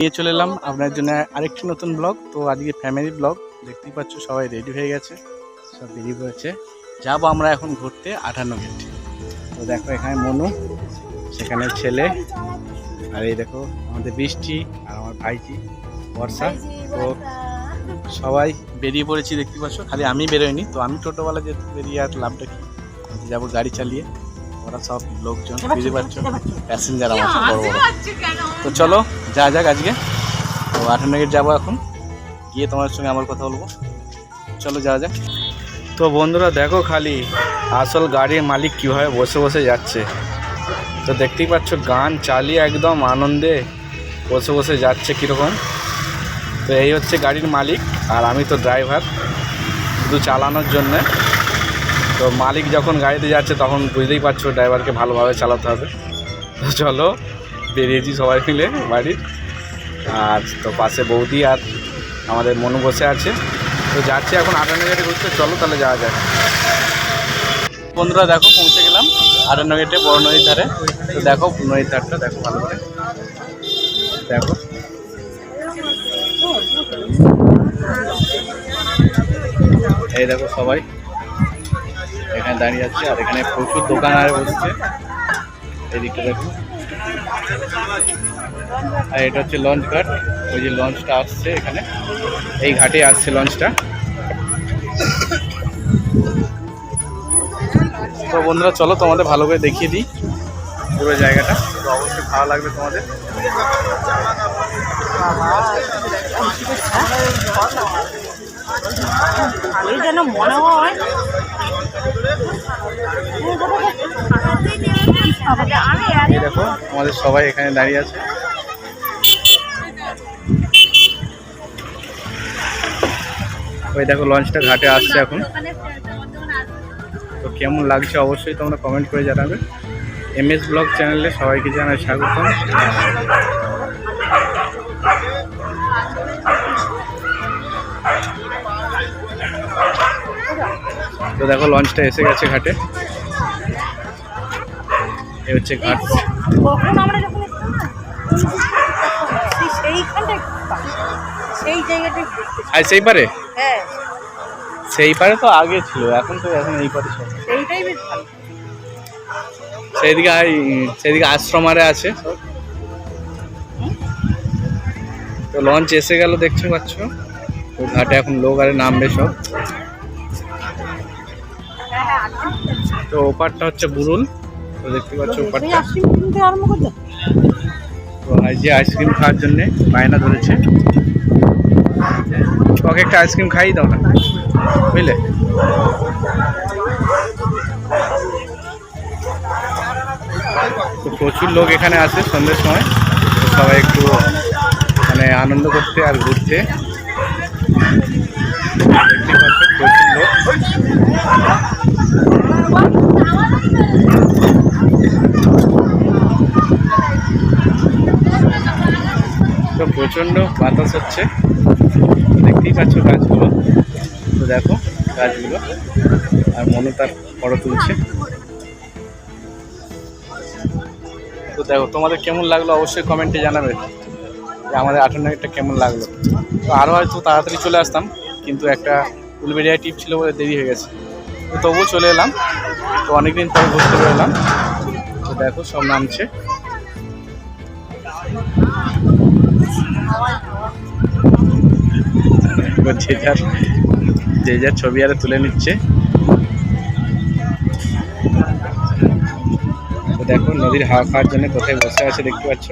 নিয়ে চলে এলাম আপনার জন্য আরেকটি নতুন ব্লগ। তো আজকে ফ্যামিলি ব্লগ। দেখতেই পাচ্ছ সবাই রেডি হয়ে গেছে। সব বেরিয়ে পড়েছে যাব আমরা এখন ঘুরতে আঠান্ন গেট তো দেখো এখানে মনু, সেখানে ছেলে, আর এই দেখো আমাদের বৃষ্টি আর আমার ভাইজি, বর্ষা। তো সবাই বেরিয়ে পড়েছি দেখতে পাচ্ছ। খালি আমি বেরোয়নি তো আমি টোটোওয়ালা যেহেতু বেরিয়ে আর লাভটা কি? যাব গাড়ি চালিয়ে। ওরা সব লোকজন বুঝতে পারছ প্যাসেঞ্জার আমার সব বড় বড়। তো চলো যা যাক আজকে। তো আঠান্ন গেট যাব এখন। গিয়ে তোমার সঙ্গে আমার কথা বলব। চলো যাওয়া যাক। তো বন্ধুরা দেখো খালি আসল গাড়ির মালিক কীভাবে বসে বসে যাচ্ছে। তো দেখতেই পাচ্ছ গান চালিয়ে একদম আনন্দে বসে বসে যাচ্ছে কীরকম। তো এই হচ্ছে গাড়ির মালিক আর আমি তো ড্রাইভার শুধু চালানোর জন্যে। তো মালিক যখন গাড়িতে যাচ্ছে, তখন বুঝতেই পারছ ড্রাইভারকে ভালোভাবে চালাতে হবে। তো চলো, বেরিয়েছি সবাই মিলে বাড়ির। আর তো পাশে বৌদি আর আমাদের মনু বসে আছে। তো যাচ্ছি এখন আটান্ন গেটে ঘুরতে। চলো তাহলে যাওয়া যাক। বন্ধুরা, দেখো, পৌঁছে গেলাম আটান্ন গেটে বড় নদীর ধারে। তো দেখো, নদীর ধারটা দেখো ভালো করে। দেখো। এই দেখো সবাই। দাঁড়িয়ে আছে, আর এখানে প্রচুর দোকান আর বসছে। এদিকটা দেখো। আর এটা হচ্ছে লঞ্চ ঘাট। ওই যে লঞ্চটা আসছে এখানে। এই ঘাটে আসছে লঞ্চটা। তো বন্ধুরা, চলো তোমাদের ভালো করে দেখিয়ে দিই পুরো জায়গাটা। তো অবশ্যই ভালো লাগবে তোমাদের। ভালোই যেন মনে হয় দেখো, আমাদের সবাই এখানে দাঁড়িয়ে আছে। ওই দেখো লঞ্চটা ঘাটে আসছে এখন। তো কেমন লাগছে অবশ্যই তোমরা কমেন্ট করে জানাবে। এম এস ব্লগ চ্যানেলে সবাইকে জানাই স্বাগতম। তো দেখো লঞ্চটা এসে গেছে ঘাটে। এই হচ্ছে ঘাট। কখন আমরা যখন সেই আর পারে? হ্যাঁ। সেই পারে তো আগে ছিল এখন তো এখন এই পারে সব। সেইটাই বেশ ভালো। সেইদিকে আর সেইদিকে আশ্রম আরে আছে। তো লঞ্চ এসে গেল দেখতে পাচ্ছ? তো ঘাটে এখন লোক আরে নামবে সব। হ্যাঁ হ্যাঁ তো ওপারটা হচ্ছে বুরুল। তো দেখতে পাচ্ছ সেই ওপারটা আইসক্রিম কিনতে আরম্ভ করতে তো আজ যে আইসক্রিম খাওয়ার জন্যে বায়না ধরেছে। ওকে একটা আইসক্রিম খাইয়ে দাও না। বুঝলে? তো প্রচুর লোক এখানে আসে সন্ধ্যের সময়। তো সবাই একটু মানে আনন্দ করতে আর ঘুরতে। দেখতেই পাচ্ছ প্রচুর লোক। তো প্রচণ্ড বাতাস হচ্ছে। দেখতেই পাচ্ছ গাছগুলো। তো দেখো গাছগুলো আর মনে তার ফটো তুলছে। তো দেখো, তোমাদের কেমন লাগল অবশ্যই কমেন্টে জানাবে। যে আমাদের আঠান্ন কেমন লাগল। তো আরও হয়তো তাড়াতাড়ি চলে আসতাম, কিন্তু একটা উলবেরিয়া টিপ ছিল বলে দেরি হয়ে গেছে। তো তবুও চলে এলাম। তো অনেকদিন পর ঘুরতে বেরোলাম। তো দেখো সব নামছে। যে যার যে যার ছবি আরে তুলে নিচ্ছে। দেখো নদীর হাওয়া খাওয়ার জন্য কোথায় বসে আছে দেখতে পাচ্ছ?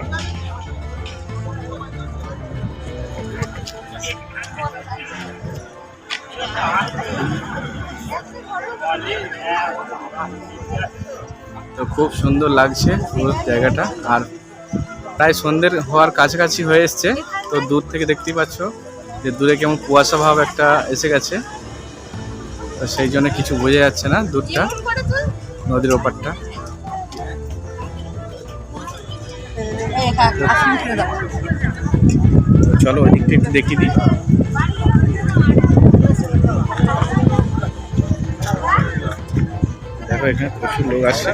তো খুব সুন্দর লাগছে পুরো জায়গাটা। আর প্রায় সন্ধ্যের হওয়ার কাছাকাছি হয়ে এসছে। তো দূর থেকে দেখতেই পাচ্ছ যে দূরে কেমন কুয়াশা ভাব একটা এসে গেছে। তো সেই জন্য কিছু বোঝা যাচ্ছে না দূরটা নদীর ওপারটা। চলো দিকটা একটু দেখিয়ে দিই। দেখো এখানে প্রচুর লোক আসছে।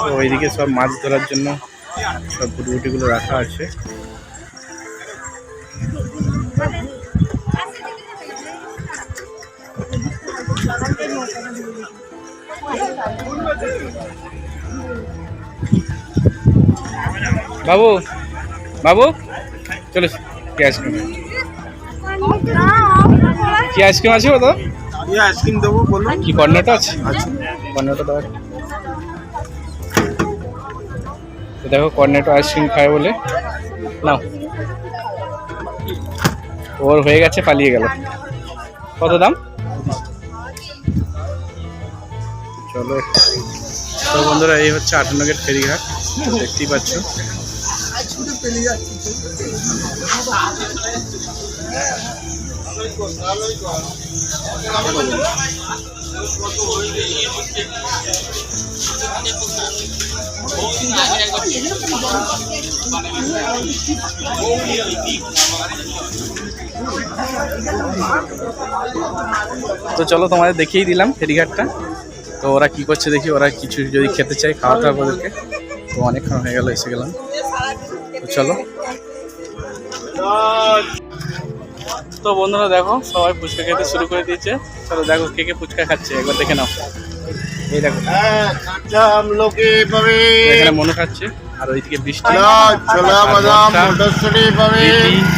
তো ওইদিকে সব মাছ ধরার জন্য সব বুটবুটিগুলো রাখা আছে। বাবু বাবু, চলো, কি আইসক্রিম? কি আইসক্রিম আছে তো ইয়ে আইসক্রিম দেবো বলুন। কি কর্নাটা আছে আচ্ছা। কর্নাটা দেওয়া দেখো কর্নেটো আইসক্রিম খায় বলে। নাও। ওর হয়ে গেছে পালিয়ে গেল। কত দাম? চলো। তো বন্ধুরা এই হচ্ছে আটানগের ফেরিঘাট। দেখতেই পাচ্ছ। তো চলো তোমাদের দেখিয়েই দিলাম ফেরিঘাটটা। তো ওরা কি করছে দেখি, ওরা কিছু যদি খেতে চায় খাওয়াতে হবে ওদেরকে। তো অনেকক্ষণ হয়ে গেল, এসে গেলাম। তো চলো। তো বন্ধুরা দেখো সবাই ফুচকা খেতে শুরু করে দিয়েছে। চলো দেখো কে কে ফুচকা খাচ্ছে একবার দেখে নাও। এই দেখো। এখানে মনে খাচ্ছে আর ওইদিকে বৃষ্টি।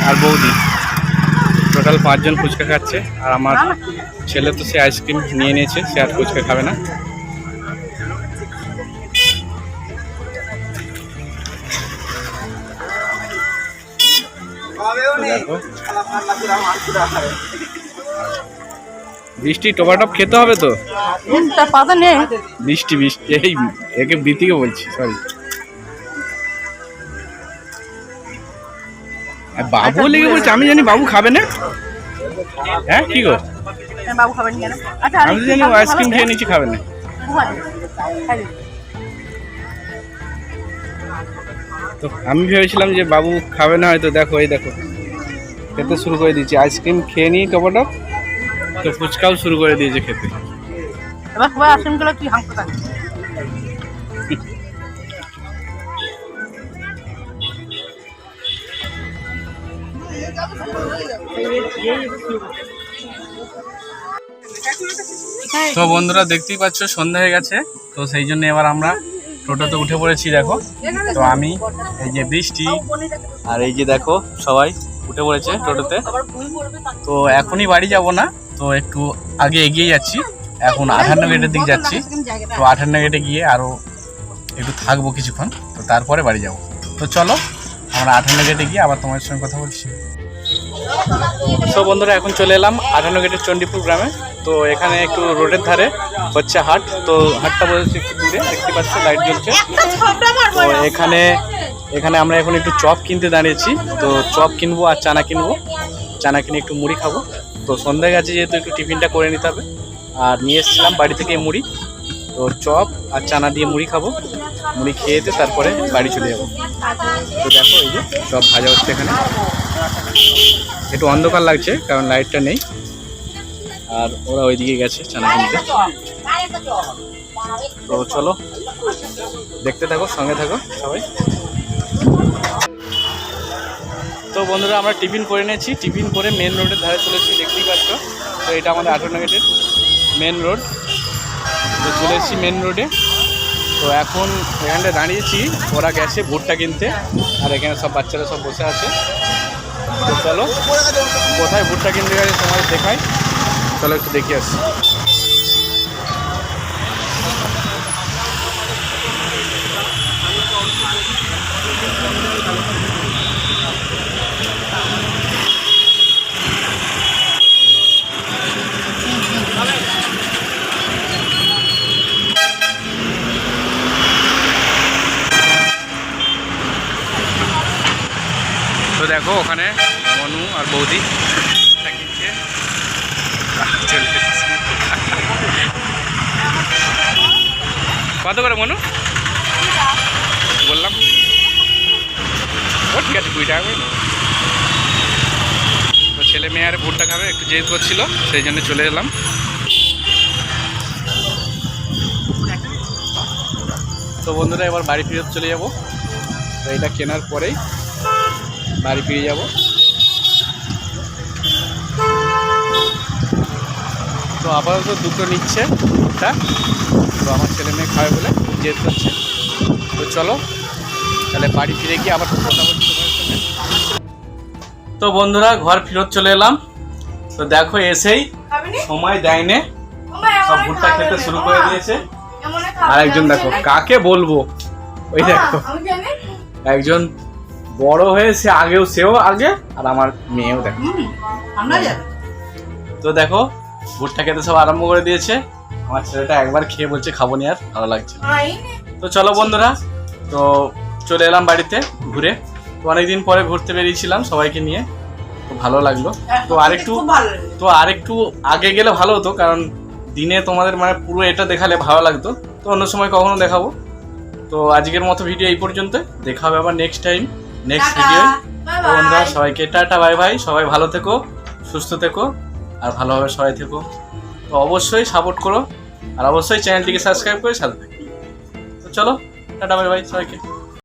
আর বৌদি টোটাল পাঁচজন ফুচকা খাচ্ছে আর আমার ছেলে তো সে আইসক্রিম নিয়ে নিয়েছে সে আর ফুচকা খাবে না। দেখো। বৃষ্টি টোপাটপ খেতে হবে তো? পাতা নেই। বৃষ্টি বৃষ্টি এই একে বৃষ্টিকে বলছি সরি বাবু লেগে বলছে? আমি জানি বাবু খাবে না। হ্যাঁ কি গো? হ্যাঁ, বাবু খাবেন কেন? আচ্ছা আমি জানি আইসক্রিম খেয়ে নিচ্ছি খাবে না। তো আমি ভেবেছিলাম যে বাবু খাবে না হয়তো দেখো এই দেখো। খেতে শুরু করে দিয়েছি। আইসক্রিম খেয়ে নিই টপাটপ তো ফুচকাও শুরু করে দিয়েছে খেতে। এবার সবাই আসেন গেলে হাঁকতে থাক তো বন্ধুরা দেখতেই পাচ্ছ সন্ধ্যা হয়ে গেছে। তো সেই জন্য এবার আমরা টোটোতে উঠে পড়েছি দেখো। তো আমি এই যে বৃষ্টি আর এই যে দেখো সবাই উঠে পড়েছে টোটোতে। তো এখনই বাড়ি যাব না তো একটু আগে এগিয়ে যাচ্ছি। এখন আঠান্ন গেটের দিক যাচ্ছি। তো আঠান্ন গেটে গিয়ে আরও একটু থাকব কিছুক্ষণ তো তারপরে বাড়ি যাব। তো চলো আমরা আঠান্ন গেটে গিয়ে আবার তোমার সঙ্গে কথা বলছি। তো বন্ধুরা এখন চলে এলাম আঠান্ন গেটের চণ্ডীপুর গ্রামে। তো এখানে একটু রোডের ধারে হচ্ছে হাট। তো হাটটা বলছে একটু দূরে দেখতে পাচ্ছ লাইট জ্বলছে। তো এখানে এখানে আমরা এখন একটু চপ কিনতে দাঁড়িয়েছি। তো চপ কিনবো আর চানা কিনবো। চানা কিনে একটু মুড়ি খাব। তো সন্ধ্যা গেছে যেহেতু একটু টিফিনটা করে নিতে হবে, আর নিয়ে এসেছিলাম বাড়ি থেকে মুড়ি। তো চপ আর চানা দিয়ে মুড়ি খাব। মুড়ি খেয়ে তারপরে বাড়ি চলে যাব। তো দেখো এই যে চপ ভাজা হচ্ছে এখানে। একটু অন্ধকার লাগছে, কারণ লাইটটা নেই। আর ওরা ওইদিকে গেছে চানা কিনতে। তো চলো, দেখতে থাকো, সঙ্গে থাকো সবাই। তো বন্ধুরা, আমরা টিফিন করে নিয়েছি। টিফিন করে মেন রোডের ধারে চলেছি দেখতেই পাচ্ছ। তো এটা আমাদের আঠান্ন গেটের মেন রোড তো চলে এসেছি মেন রোডে তো এখন এখানটা দাঁড়িয়েছি। ওরা গেছে ভুট্টা কিনতে। আর এখানে সব বাচ্চারা সব বসে আছে। তো চলো, কোথায় ভুট্টা কিনতে গেছে তোমাদের দেখাই। চলো একটু দেখে আসি। দেখো, ওখানে মনু আর বৌদি কত করে মনু? বললাম। ঠিক আছে, কুড়ি টাকা করে তো ছেলে মেয়ে আর ভুট্টা খাবে, একটু জেদ করছিল, সেই জন্য চলে এলাম। তো বন্ধুরা, এবার বাড়ি ফিরত চলে যাব। এইটা এটা কেনার পরেই বাড়ি ফিরে যাব। তো আপাতত দুটো নিচ্ছে ভুট্টা তো আমার ছেলে মেয়ে খাবে বলে জেদ করছে তো চলো তাহলে বাড়ি ফিরে গিয়ে আবার কথা বলছি তো বন্ধুরা ঘর ফেরত চলে এলাম। তো দেখো এসেই সময় দেয়নি। সব ভুট্টা খেতে শুরু করে দিয়েছে। আর একজন দেখো কাকে বলব? ওই দেখো। একজন বড় হয়ে সে আগেও সেও আগে আর আমার মেয়েও দেখো। আমরা যাবে তো দেখো ভুট্টা খেতে সব আরম্ভ করে দিয়েছে। আমার ছেলেটা একবার খেয়ে বলছে খাব নি আর ভালো লাগছে তো চলো বন্ধুরা তো চলে এলাম বাড়িতে ঘুরে। তো অনেকদিন পরে ঘুরতে বেরিয়েছিলাম সবাইকে নিয়ে। তো ভালো লাগল। তো আরেকটু তো আরেকটু আগে গেলে ভালো হতো কারণ দিনে তোমাদের মানে পুরো এটা দেখালে ভালো লাগতো। তো অন্য সময় কখনো দেখাবো। তো আজকের মতো ভিডিও এই পর্যন্ত দেখা হবে আবার নেক্সট টাইম নেক্সট ভিডিও বন্ধুরা সবাইকে টাটা বাই বাই। সবাই ভালো থেকো সুস্থ থেকো আর ভালোভাবে সবাই থেকো। তো অবশ্যই সাপোর্ট করো আর অবশ্যই চ্যানেলটিকে সাবস্ক্রাইব করে সাথে থেকো। তো চলো টাটা বাই বাই সবাইকে।